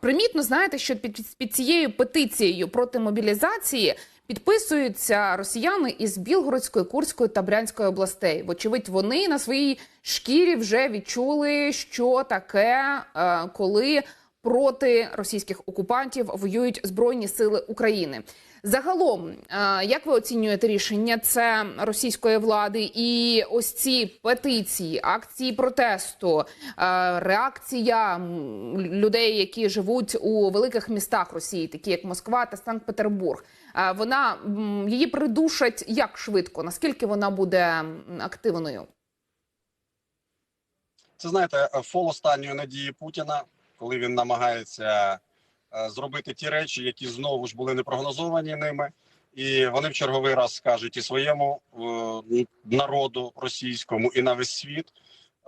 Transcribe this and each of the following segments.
Примітно, знаєте, що під, під цією петицією проти мобілізації підписуються росіяни із Білгородської, Курської та Брянської областей. Вочевидь, вони на своїй шкірі вже відчули, що таке, е, коли проти російських окупантів воюють збройні сили України. Загалом, е, як ви оцінюєте рішення це російської влади і ось ці петиції, акції протесту, е, реакція людей, які живуть у великих містах Росії, такі як Москва та Санкт-Петербург, Е, вона її придушать як швидко? Наскільки вона буде активною? Це знаєте, фол останньої надії Путіна, коли він намагається зробити ті речі, які знову ж були не прогнозовані ними, і вони в черговий раз скажуть і своєму е, народу російському, і на весь світ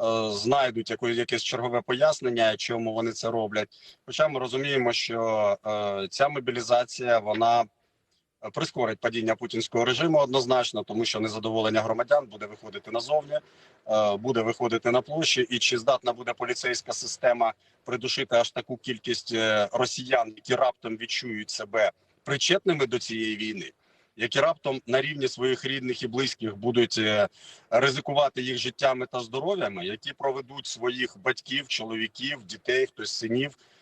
е, знайдуть якесь чергове пояснення, чому вони це роблять. Хоча ми розуміємо, що е, ця мобілізація вона. Прискорить падіння путінського режиму однозначно, тому що незадоволення громадян буде виходити назовні, е, буде виходити на площі, і чи здатна буде поліцейська система придушити аж таку кількість е, росіян, які раптом відчують себе причетними до цієї війни, які раптом на рівні своїх рідних і близьких будуть е, ризикувати їх життями та здоров'ями, які проведуть своїх батьків, чоловіків, дітей, хтось синів, е,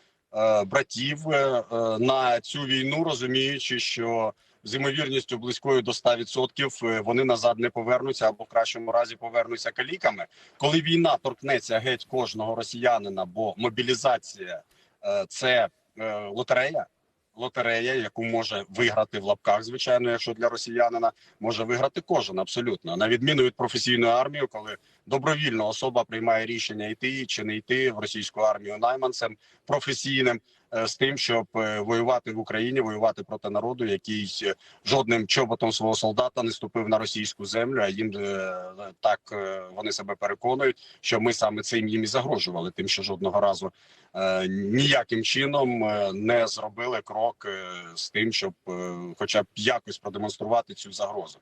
братів е, е, на цю війну, розуміючи, що з ймовірністю близькою до 100% е, вони назад не повернуться або в кращому разі повернуться каліками. Коли війна торкнеться геть кожного росіянина, бо мобілізація е, це е, лотерея. Лотерея, яку може виграти в лапках, звичайно, якщо для росіянина може виграти кожен абсолютно на відміну від професійної армії, коли добровільно особа приймає рішення йти чи не йти в російську армію найманцем професійним е, з тим, щоб е, воювати в Україні, воювати проти народу, який е, жодним чоботом свого солдата не ступив на російську землю. А їм так вони себе переконують, що ми саме цим їм і загрожували, тим, що жодного разу ніяким чином не зробили крок з тим, щоб хоча б якось продемонструвати цю загрозу.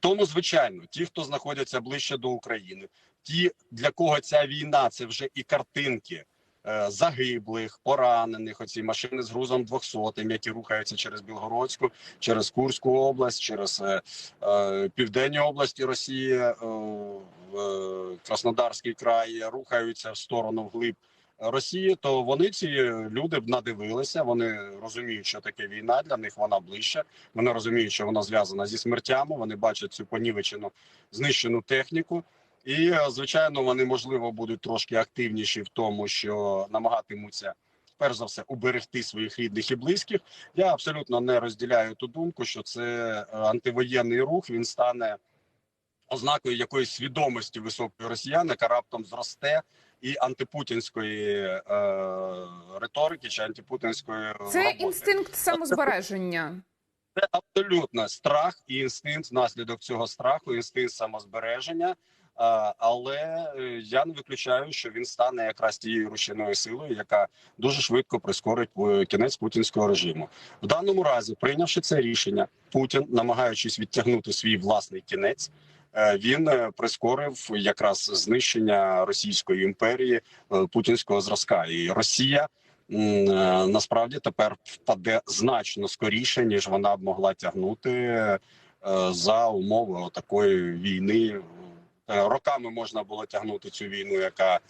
Тому, звичайно, ті, хто знаходяться ближче до України, ті, для кого ця війна це вже і картинки е, загиблих, поранених, оці машини з грузом 200, які рухаються через Білгородську, через Курську область, через е, е, південні області Росії, е, е, Краснодарський край, рухаються в сторону вглиб. Росії, то вони ці люди б надивилися. Вони розуміють, що таке війна для них вона ближче. Вони розуміють, що вона зв'язана зі смертями. Вони бачать цю понівечену знищену техніку. І е, звичайно, вони можливо будуть трошки активніші в тому, що намагатимуться перш за все уберегти своїх рідних і близьких. Я абсолютно не розділяю ту думку, що це е, антивоєнний рух. Він стане ознакою якоїсь свідомості високої росіян, яка раптом зросте. І антипутінської е, риторики чи антипутінської Це роботи. інстинкт самозбереження. Це абсолютно страх і інстинкт внаслідок цього страху, інстинкт самозбереження. Але е, я не виключаю, що він стане якраз тією рушійною силою, яка дуже швидко прискорить е, кінець путінського режиму. В даному разі, прийнявши це рішення, Путін, намагаючись відтягнути свій власний кінець, він е, прискорив якраз знищення Російської імперії е, путінського зразка, і Росія е, насправді тепер впаде значно скоріше, ніж вона б могла тягнути е, за умови такої війни. Е, Роками можна було тягнути цю війну, яка е,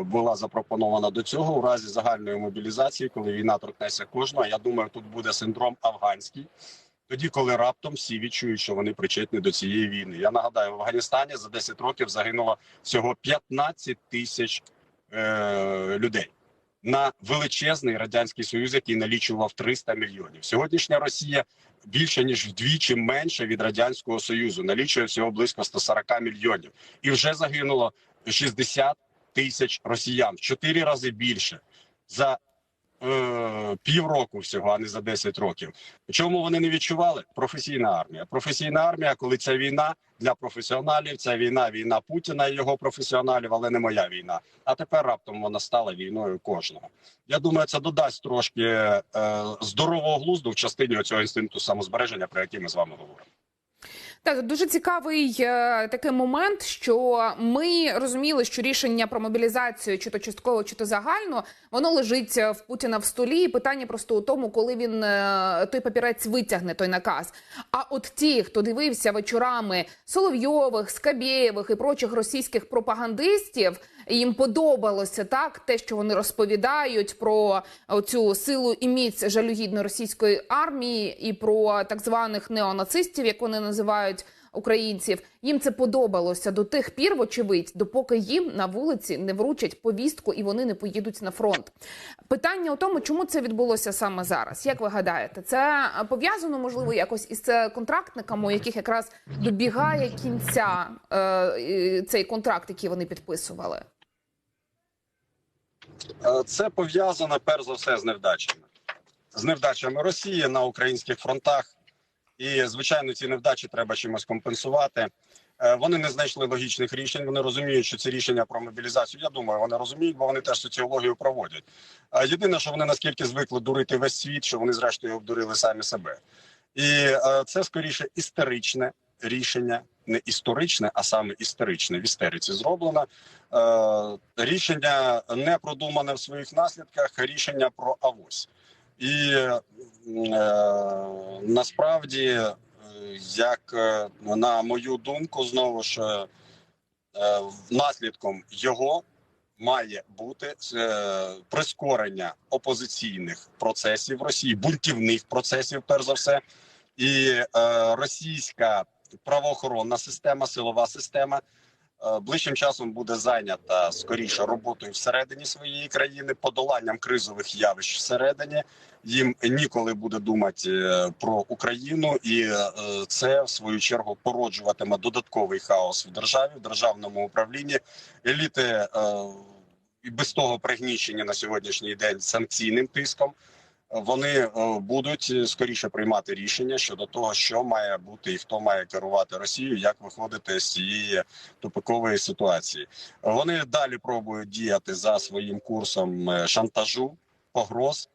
була запропонована до цього у разі загальної мобілізації, коли війна торкнеться кожного. Я думаю, тут буде синдром афганський. Тоді, коли раптом всі відчують, що вони причетні до цієї війни. Я нагадаю, в Афганістані за 10 років загинуло всього 15 тисяч е, людей на величезний радянський союз, який налічував 300 мільйонів. Сьогоднішня Росія більше ніж вдвічі менше від радянського союзу, налічує всього близько 140 мільйонів, і вже загинуло 60 тисяч росіян в 4 рази більше за е, півроку всього, а не за 10 років. Чому вони не відчували? Професійна армія. Професійна армія, коли ця війна для професіоналів, ця війна, війна Путіна і його професіоналів, але не моя війна. А тепер раптом вона стала війною кожного. Я думаю, це додасть трошки е, здорового глузду в частині цього інстинкту самозбереження, про який ми з вами говоримо. Так, дуже цікавий е, такий момент, що ми розуміли, що рішення про мобілізацію, чи то частково, чи то загально, воно лежить е, в Путіна в столі. І питання просто у тому, коли він е, той папірець витягне той наказ. А от ті, хто дивився вечорами Соловйових, Скабєєвих і прочих російських пропагандистів, їм подобалося так, те, що вони розповідають про цю силу і міць жалюгідної російської армії, і про так званих неонацистів, як вони називають українців. Їм це подобалося до тих пір, вочевидь, допоки їм на вулиці не вручать повістку і вони не поїдуть на фронт. Питання у тому, чому це відбулося саме зараз. Як ви гадаєте, це пов'язано можливо якось із е, контрактниками, у яких якраз добігає кінця е, цей контракт, який вони підписували? Е, Це пов'язано перш за все з невдачами, з невдачами Росії на українських фронтах. І звичайно, ці невдачі треба чимось компенсувати. Е, Вони не знайшли логічних рішень. Вони розуміють, що це рішення про мобілізацію. Я думаю, вони розуміють, бо вони теж соціологію проводять. Єдине, що вони наскільки звикли дурити весь світ, що вони зрештою обдурили самі себе. І е, це скоріше історичне рішення, не історичне, а саме історичне в істериці зроблено. Е, рішення не продумане в своїх наслідках, рішення про авось. І е, насправді, е, як е, на мою думку, знову ж наслідком його має бути е, прискорення опозиційних процесів в Росії, бунтівних процесів, перш за все, і е, російська правоохоронна система, силова система. е, Ближчим часом буде зайнята скоріше роботою всередині своєї країни, подоланням кризових явищ всередині. Їм ніколи буде думати е, про Україну, і е, це в свою чергу породжуватиме додатковий хаос в державі, в державному управлінні. Еліти і без того пригнічені на сьогоднішній день санкційним тиском. Вони е, будуть скоріше приймати рішення щодо того, що має бути і хто має керувати Росією, як виходити з цієї тупикової ситуації. Вони далі пробують діяти за своїм курсом е, шантажу, погроз.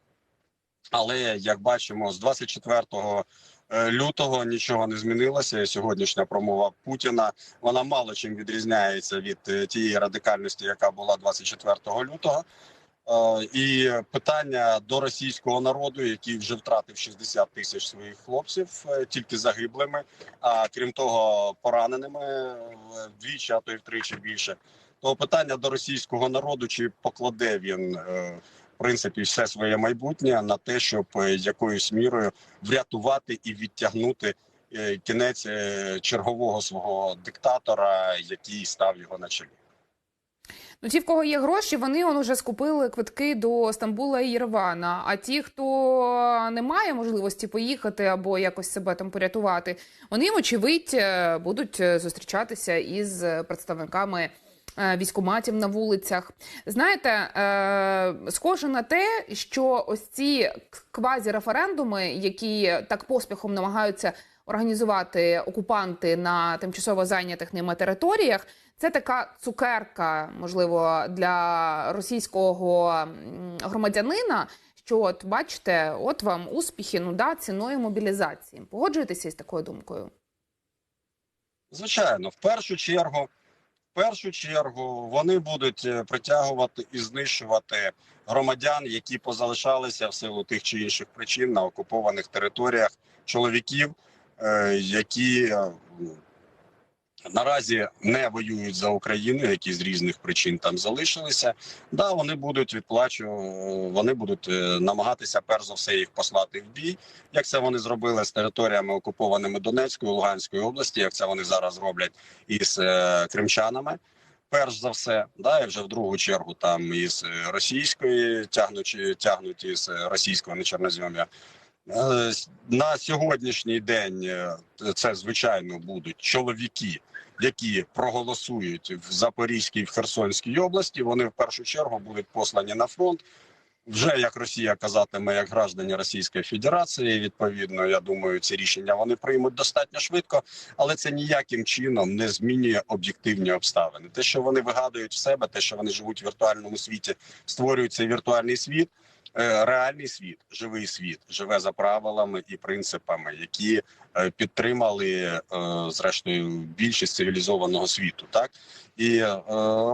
Але як бачимо, з 24 е, лютого нічого не змінилося. Сьогоднішня промова Путіна вона мало чим відрізняється від е, тієї радикальності, яка була 24 лютого. Е, І питання до російського народу, який вже втратив 60 тисяч своїх хлопців, е, тільки загиблими, а крім того, пораненими е, вдвічі, а то й втричі більше. То питання до російського народу, чи покладе він в принципі все своє майбутнє на те, щоб якоюсь мірою врятувати і відтягнути кінець чергового свого диктатора, який став його на чолі. Ну, ті, в кого є гроші, вони он уже скупили квитки до Стамбула і Єревана. А ті, хто не має можливості поїхати або якось себе там порятувати, вони, вочевидь, е, будуть е, зустрічатися із представниками е, військоматів на вулицях. Знаєте, схоже на те, що ось ці квазі-референдуми, які так поспіхом намагаються організувати окупанти на тимчасово зайнятих ними територіях. Це така цукерка, можливо, для російського громадянина. Що от бачите, от вам успіхи, ну да, ціною мобілізації. Погоджуєтеся із такою думкою? Звичайно, в першу чергу, в першу чергу вони будуть е, притягувати і знищувати громадян, які позалишалися в силу тих чи інших причин на окупованих територіях, чоловіків, е, які е, наразі не воюють за Україну, які з різних причин там залишилися. Да, вони будуть відплачувати, вони будуть е, намагатися перш за все їх послати в бій. Як це вони зробили з територіями окупованими Донецької Луганської області, як це вони зараз роблять із е, кримчанами. Перш за все, да, і вже в другу чергу там із е, російської тягнучи тягнуть із е, російського на чорнозем'я. Е, На сьогоднішній день е, це звичайно будуть чоловіки, які проголосують в Запорізькій в Херсонській області. Вони в першу чергу будуть послані на фронт. Вже як Росія казатиме, як граждані Російської Федерації, відповідно, я думаю, ці рішення вони приймуть достатньо швидко, але це ніяким чином не змінює об'єктивні обставини. Те, що вони вигадують в себе, те, що вони живуть в віртуальному світі, створюють цей віртуальний світ. Е, Реальний світ, живий світ, живе за правилами і принципами, які е, підтримали е, зрештою більшість цивілізованого світу. Так і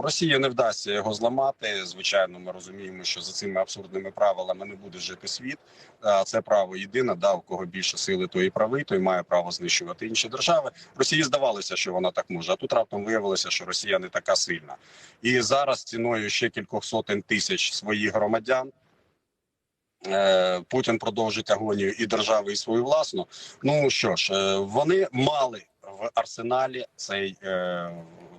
Росії не вдасться його зламати. Звичайно, ми розуміємо, що за цими абсурдними правилами не буде жити світ. А це право єдине, да, у кого більше сили, той і правий, той має право знищувати інші держави. Росії здавалося, що вона так може. А тут раптом виявилося, що Росія не така сильна. І зараз ціною ще кількох сотень тисяч своїх громадян. Е, Путін продовжить агонію і держави, і свою власну. Ну що ж, е, вони мали в арсеналі цей е,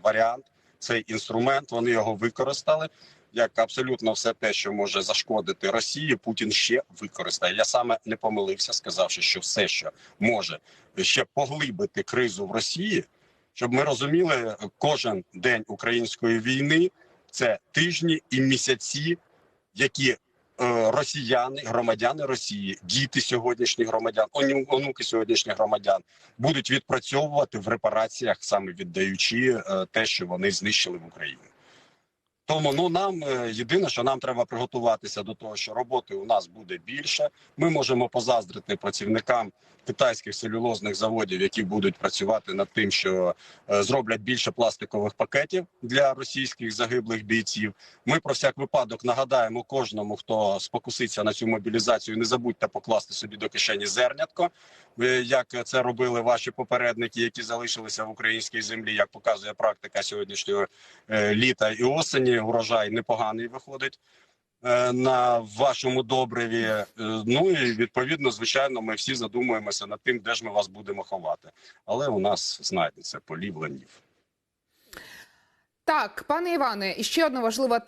варіант, цей інструмент. Вони його використали. Як абсолютно все те, що може зашкодити Росії, Путін ще використає. Я саме не помилився, сказавши, що все, що може ще поглибити кризу в Росії, щоб ми розуміли, кожен день української війни це тижні і місяці, які росіяни, громадяни Росії, діти сьогоднішніх громадян, ону- онуки сьогоднішніх громадян будуть відпрацьовувати в репараціях, саме віддаючи е, те, що вони знищили в Україні. Тому ну нам е, єдине, що нам треба приготуватися до того, що роботи у нас буде більше. Ми можемо позаздрити працівникам китайських целюлозних заводів, які будуть працювати над тим, що е, зроблять більше пластикових пакетів для російських загиблих бійців. Ми про всяк випадок нагадаємо кожному, хто спокуситься на цю мобілізацію. Не забудьте покласти собі до кишені зернятко, е, як це робили ваші попередники, які залишилися в українській землі. Як показує практика сьогоднішнього літа і осені, урожай непоганий виходить. е, На вашому добриві, Е, ну і відповідно, звичайно, ми всі задумуємося над тим, де ж ми вас будемо ховати. Але у нас знайдеться полів ланів. Так, пане Іване, і ще одна важлива тема.